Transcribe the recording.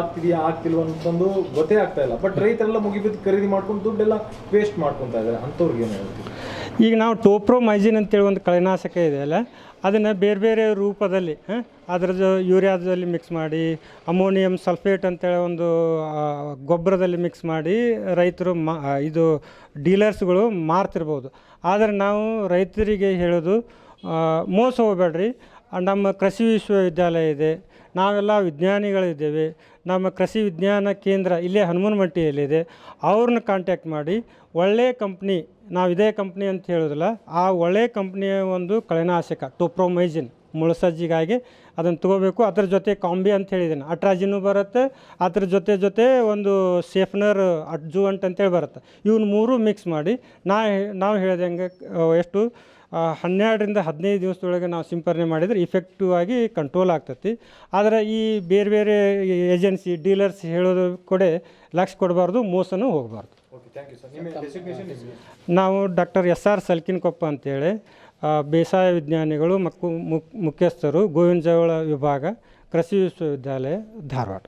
ಆಗ್ತಿದೆಯಾ, ಆಗ್ತಿಲ್ವ ಅಂತಂದು ಗೊತ್ತೇ ಆಗ್ತಾ ಇಲ್ಲ. ಬಟ್ ರೈತರೆಲ್ಲ ಮುಗಿಬಿದ್ದು ಖರೀದಿ ಮಾಡ್ಕೊಂಡು ದುಡ್ಡೆಲ್ಲ ವೇಸ್ಟ್ ಮಾಡ್ಕೊತಾ ಇದ್ದಾರೆ. ಅಂಥವ್ರಿಗೆ ಏನು ಹೇಳ್ತೀವಿ ಈಗ ನಾವು ಟೋಪ್ರೋಮೈಜಿನ್ ಅಂತೇಳಿ ಒಂದು ಕಳೆನಾಶಕ ಇದೆ ಅಲ್ಲ, ಅದನ್ನು ಬೇರೆ ಬೇರೆ ರೂಪದಲ್ಲಿ ಅದರ ಯೂರಿಯಾದಲ್ಲಿ ಮಿಕ್ಸ್ ಮಾಡಿ, ಅಮೋನಿಯಂ ಸಲ್ಫೇಟ್ ಅಂತೇಳಿ ಒಂದು ಗೊಬ್ಬರದಲ್ಲಿ ಮಿಕ್ಸ್ ಮಾಡಿ ರೈತರು ಮಾ ಇದು ಡೀಲರ್ಸ್ಗಳು ಮಾರ್ತಿರ್ಬೋದು. ಆದರೆ ನಾವು ರೈತರಿಗೆ ಹೇಳೋದು ಮೋಸ ಹೋಗಬೇಡ್ರಿ. ನಮ್ಮ ಕೃಷಿ ವಿಶ್ವವಿದ್ಯಾಲಯ ಇದೆ, ನಾವೆಲ್ಲ ವಿಜ್ಞಾನಿಗಳಿದ್ದೇವೆ ನಮ್ಮ ಕೃಷಿ ವಿಜ್ಞಾನ ಕೇಂದ್ರ ಇಲ್ಲೇ ಹನುಮನಮಟ್ಟಿಯಲ್ಲಿದೆ. ಅವ್ರನ್ನ ಕಾಂಟ್ಯಾಕ್ಟ್ ಮಾಡಿ ಒಳ್ಳೆಯ ಕಂಪ್ನಿ ನಾವು ಇದೇ ಕಂಪ್ನಿ ಅಂತ ಹೇಳೋದಿಲ್ಲ ಆ ಒಳ್ಳೆಯ ಕಂಪ್ನಿಯ ಒಂದು ಕಳೆನಾಶಕ ಟೋಪ್ರೋಮೈಜಿನ್ ಮುಳಸಜ್ಜಿಗಾಗಿ ಅದನ್ನು ತೊಗೋಬೇಕು. ಅದ್ರ ಜೊತೆ ಕಾಂಬಿ ಅಂತ ಹೇಳಿದ್ದೀನಿ. ಅಟ್ರಾಜಿನೂ ಬರುತ್ತೆ, ಅದ್ರ ಜೊತೆ ಜೊತೆ ಒಂದು ಸೇಫ್ನರ್ ಅಡ್ಜುವಂಟ್ ಅಂತೇಳಿ ಬರುತ್ತೆ. ಇವನ್ನ ಮೂರು ಮಿಕ್ಸ್ ಮಾಡಿ, ನಾ ನಾವು ಹೇಳ್ದಂಗೆ ಎಷ್ಟು ಹನ್ನೆರಡರಿಂದ ಹದಿನೈದು ದಿವಸದೊಳಗೆ ನಾವು ಸಿಂಪರಣೆ ಮಾಡಿದರೆ ಇಫೆಕ್ಟಿವ್ ಆಗಿ ಕಂಟ್ರೋಲ್ ಆಗ್ತೈತಿ. ಆದರೆ ಈ ಬೇರೆ ಬೇರೆ ಏಜೆನ್ಸಿ, ಡೀಲರ್ಸ್ ಹೇಳೋದು ಕೂಡ ಲಕ್ಷ ಕೊಡಬಾರ್ದು, ಮೋಸನೂ ಹೋಗಬಾರ್ದು. ಡೆಸಿಗ್ನೇಷನ್ ನಾವು ಡಾಕ್ಟರ್ ಎಸ್ ಆರ್ ಸಲ್ಕಿನ್ಕೊಪ್ಪ ಅಂತೇಳಿ ಆ, ಬೇಸಾಯ ವಿಜ್ಞಾನಿಗಳು ಮತ್ತು ಮುಖ್ಯಸ್ಥರು ಗೋವಿಂದ ಜವಳ ವಿಭಾಗ ಕೃಷಿ ವಿಶ್ವವಿದ್ಯಾಲಯ ಧಾರವಾಡ.